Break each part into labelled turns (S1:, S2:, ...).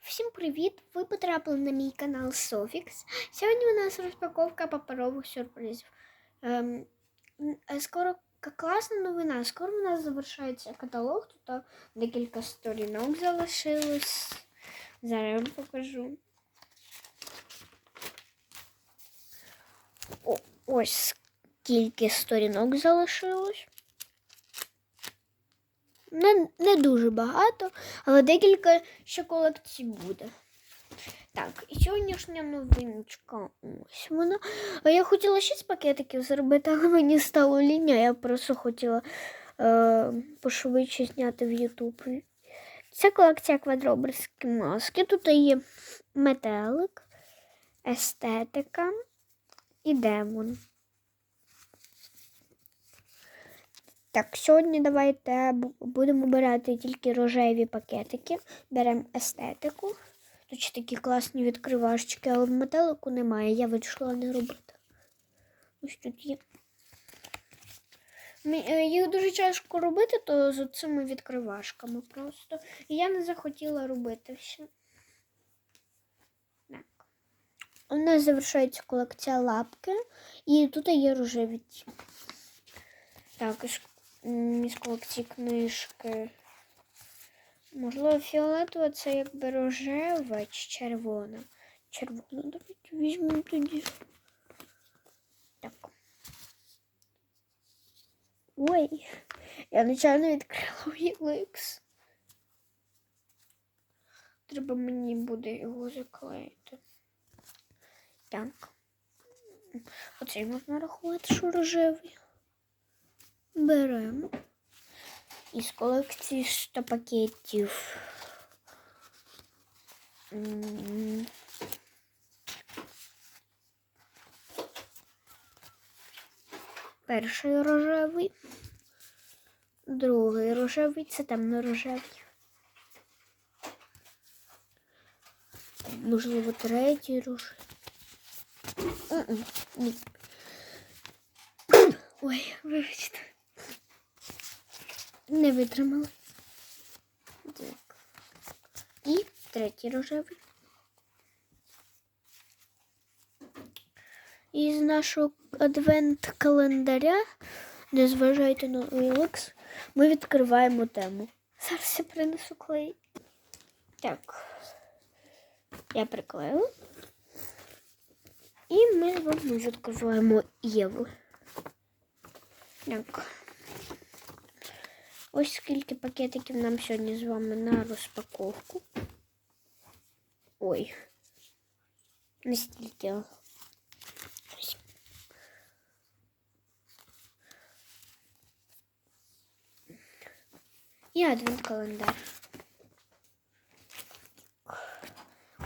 S1: Всім привіт! Ви потрапили на мій канал Софікс. Сьогодні у нас розпаковка паперових сюрпризів. Ем, м, е, скоро к- класна новина. Скоро у нас завершається каталог. Тут а, декілька сторінок залишилось. Зараз я вам покажу. О, ось скільки сторінок залишилось. Не, не дуже багато, але декілька ще колекцій буде. Так, і сьогоднішня новиночка. Ось вона. А я хотіла 6 пакетиків зробити, але мені стало ління. Я просто хотіла е, пошвидше зняти в Ютуб. Це колекція квадроберські маски. Тут є метелик, естетика і демон. Так, сьогодні давайте будемо обирати тільки рожеві пакетики. Беремо естетику. Тут такі класні відкривашечки, але в метелику немає. Я вирішила не робити. Ось тут є. Е, Їх дуже тяжко робити, то з цими відкривашками просто. І я не захотіла робити все. Так. У нас завершується колекція лапки, і тут є рожеві. Так, із, колекції книжки. Можливо, фіолетова це якби рожева чи червона. Червона, давайте візьмемо тоді. Так. Ой, я нечайно відкрила OLX. Треба мені буде його заклеїти. Так. Оцей можна рахувати, що рожевий. Беремо. Із колекції 100 пакетів. Перший рожевий, другий рожевий, це темно-рожевий. Можливо, третій рожевий. Ой, вибачте. Не витримала. Так. І третій рожевий. Із нашого адвент-календаря, не зважайте на OLX, ми відкриваємо тему. Зараз я принесу клей. Так. Я приклеїла. І ми з вами відкриваємо Єву. Так. Ось скільки пакетиків нам сьогодні з вами на розпаковку. Ой. Не стільки. Ось. І адвент календар.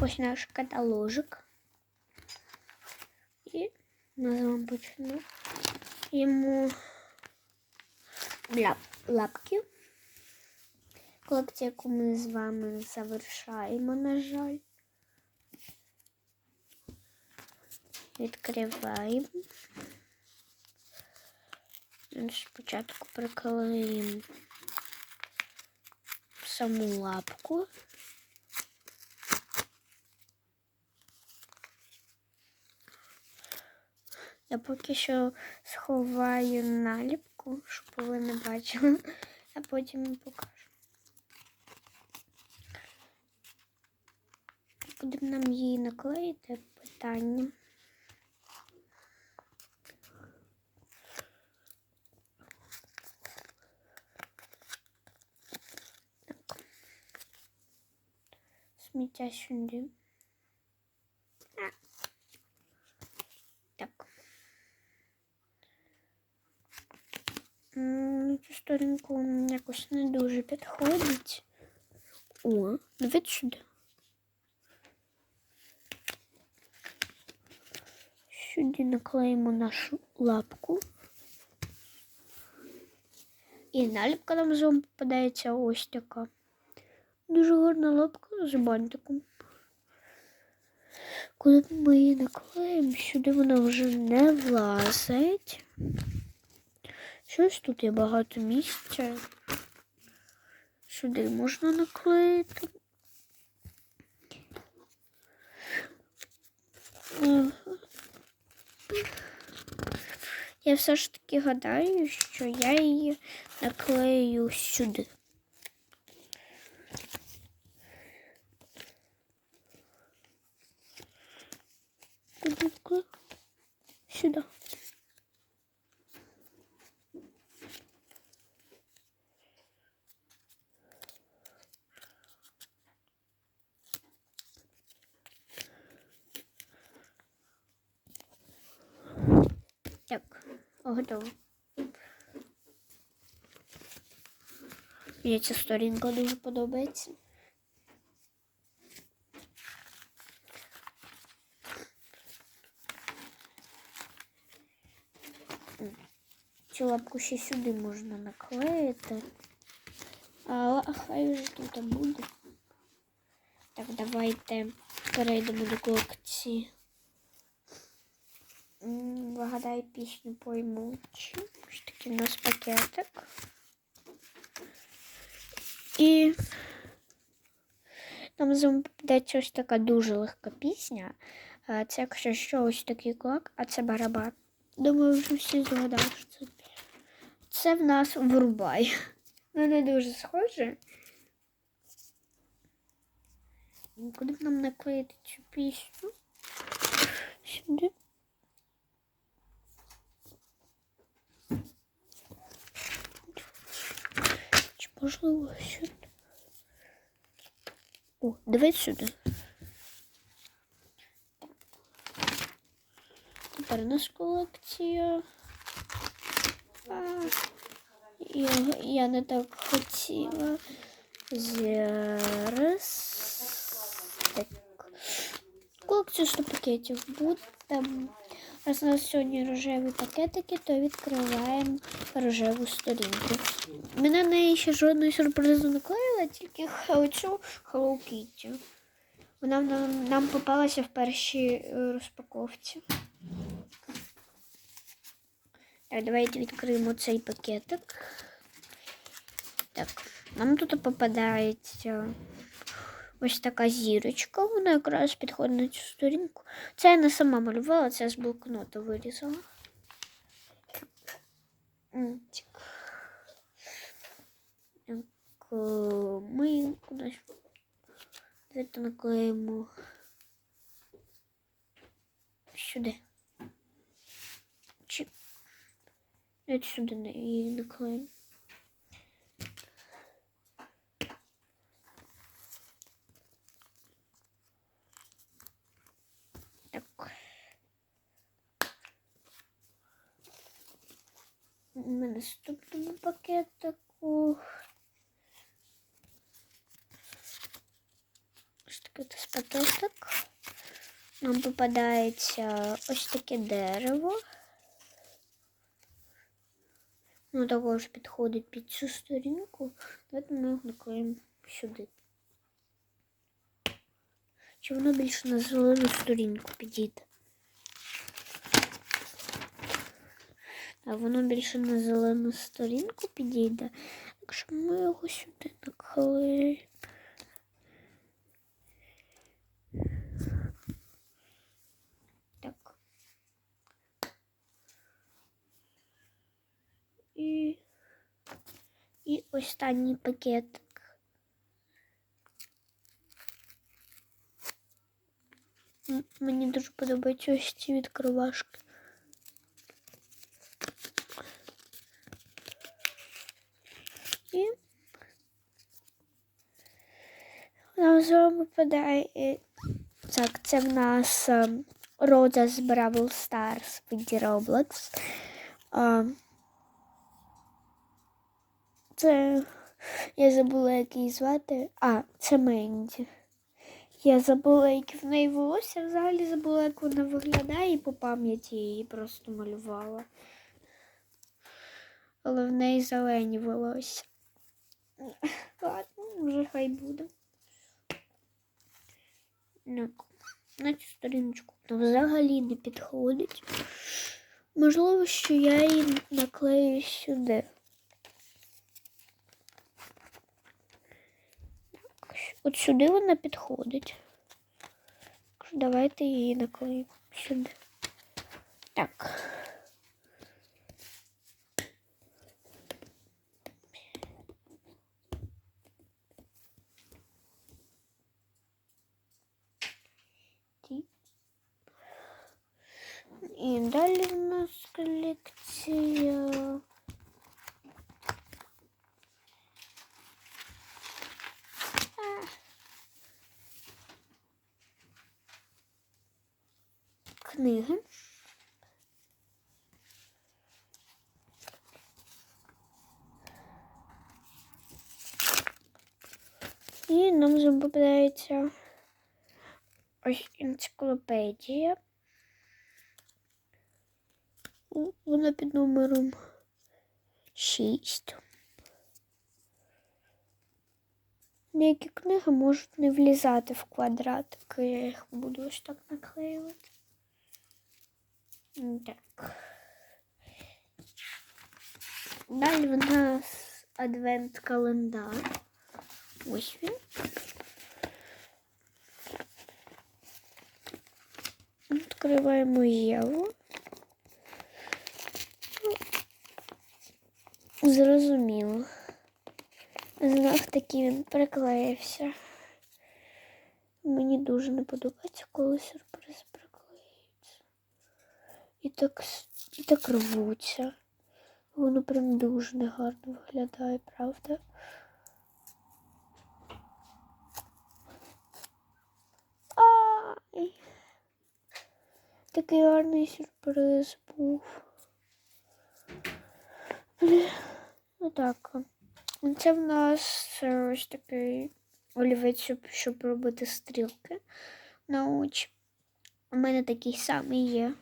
S1: Ось наш каталожик. І ми з вами почнемо йому ляп, лапки. Колекцію, яку ми з вами завершаємо, на жаль. Відкриваємо. Спочатку приклеїмо саму лапку. Я поки що сховаю наліпку, щоб ви не бачили, а потім покажу. Куди б нам її наклеїти питання. Сміття сюди. А. Так. Сторінку якось не дуже підходить. О, дивіться сюди. Сюди наклеїмо нашу лапку. І наліпка нам з попадається ось така. Дуже гарна лапка з бантиком. Коли ми її наклеїмо, сюди вона вже не влазить. Щось тут є багато місця. Сюди можна наклеїти. Я все ж таки гадаю, що я її наклею сюди. Сюди. готово. Мені ця сторінка дуже подобається. М, Цю лапку ще сюди можна наклеїти. А хай вже тут буде. Так, давайте перейдемо до колекції. М, Вгадай пісню поймучи. Ось такий у нас пакетик. І нам попадеться ось така дуже легка пісня. Це, якщо що, ось такий клак, а це барабан. Думаю, вже всі згадали, що це. Це в нас врубай. Ну, не дуже схоже. Куди б нам наклеїти цю пісню? Сюди. можливо сюди? О, давай сюди. Тепер у нас колекція. А, я, я не так хотіла. Зараз. Так. Колекцію 100 пакетів буде. Раз у нас сьогодні рожеві пакетики, то відкриваємо рожеву сторінку. Мене на неї ще жодної сюрпризу не клеїла, тільки оцю Hello Kitty. Вона нам, нам попалася в першій е, розпаковці. Так, давайте відкриємо цей пакетик. Так, нам тут попадається ось така зірочка. Вона якраз підходить на цю сторінку. Це я не сама малювала, це я з блокнота вирізала. Так. Е, Ми кудись Давайте наклеїмо сюди. Чи Давайте сюди її наклеїмо. Так. На наступному пакетику. Ось такий ось пакетик. Нам попадається ось таке дерево. Ну, також підходить під цю сторінку. Давайте ми його наклеїмо сюди. Чи воно більше на зелену сторінку підійде? А воно більше на зелену сторінку підійде. Якщо ми його сюди наклеїмо. Так. І, і останній пакетик. Мені дуже подобаються ось ці відкривашки. І нам з вами випадає. Так, це в нас ем, Рода з Бравл Старс від Roblox. Це я забула, як її звати. А, це Менді. Я забула, які в неї волосся. Взагалі забула, як вона виглядає, і по пам'яті її просто малювала. Але в неї зелені волосся. Ладно, вже хай буде. Ну, на цю сторіночку вона взагалі не підходить. Можливо, що я її наклею сюди. От сюди вона підходить. Давайте її наклеїмо сюди. Так. І далі в нас колекція. Книги. І нам вже попадається ось енциклопедія. Вона під номером 6. Деякі книги можуть не влізати в квадратик. Я їх буду ось так наклеювати. Так. Далі в нас адвент-календар. Ось він. Відкриваємо Єву. Зрозуміло. Знов таки він приклеївся. Мені дуже не подобається, коли сюрпризи приклеюються. І так, і так рвуться. Воно прям дуже негарно виглядає, правда? Ай. Такий гарний сюрприз був. Блін. Ну так. Це в нас е, ось такий олівець, щоб, робити стрілки на очі. У мене такий самий є.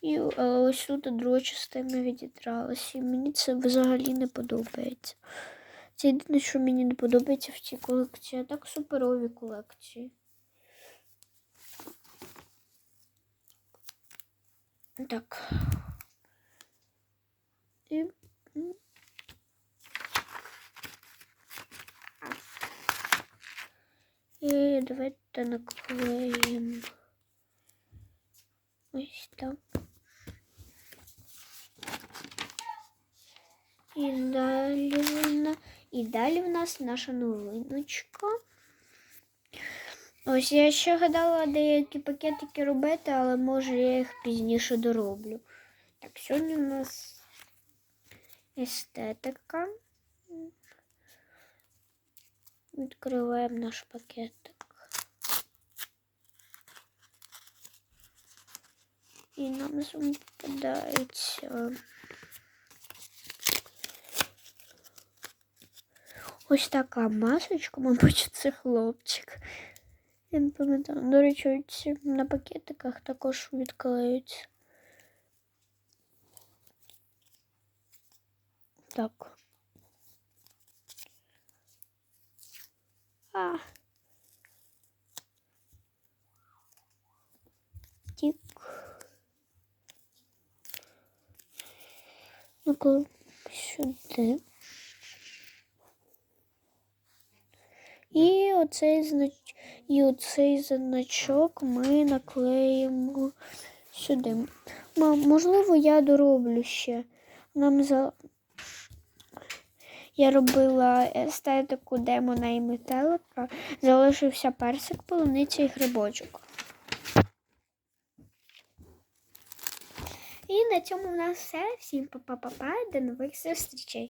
S1: І е, ось тут друга частина відідралася. І мені це взагалі не подобається. Це єдине, що мені не подобається в цій колекції, а так суперові колекції. Так. І... м. І давайте наклеїмо. Ось так. І далі вона. І далі нас наша новиночка. Ось я ще гадала деякі пакетики робити, але може я їх пізніше дороблю. Так, сьогодні у нас естетика. Відкриваємо наш пакетик. І нам попадається ось така масочка, мабуть, це хлопчик. Я не пам'ятаю. До на пакетиках також відклеються. Так. А. Ну-ка, сюди. І оцей знач... і оцей значок ми наклеїмо сюди. М- можливо, я дороблю ще. Нам за... Я робила естетику демона і метелика. Залишився персик, полуниця і грибочок. І на цьому в нас все. Всім па-па-па-па. До нових зустрічей.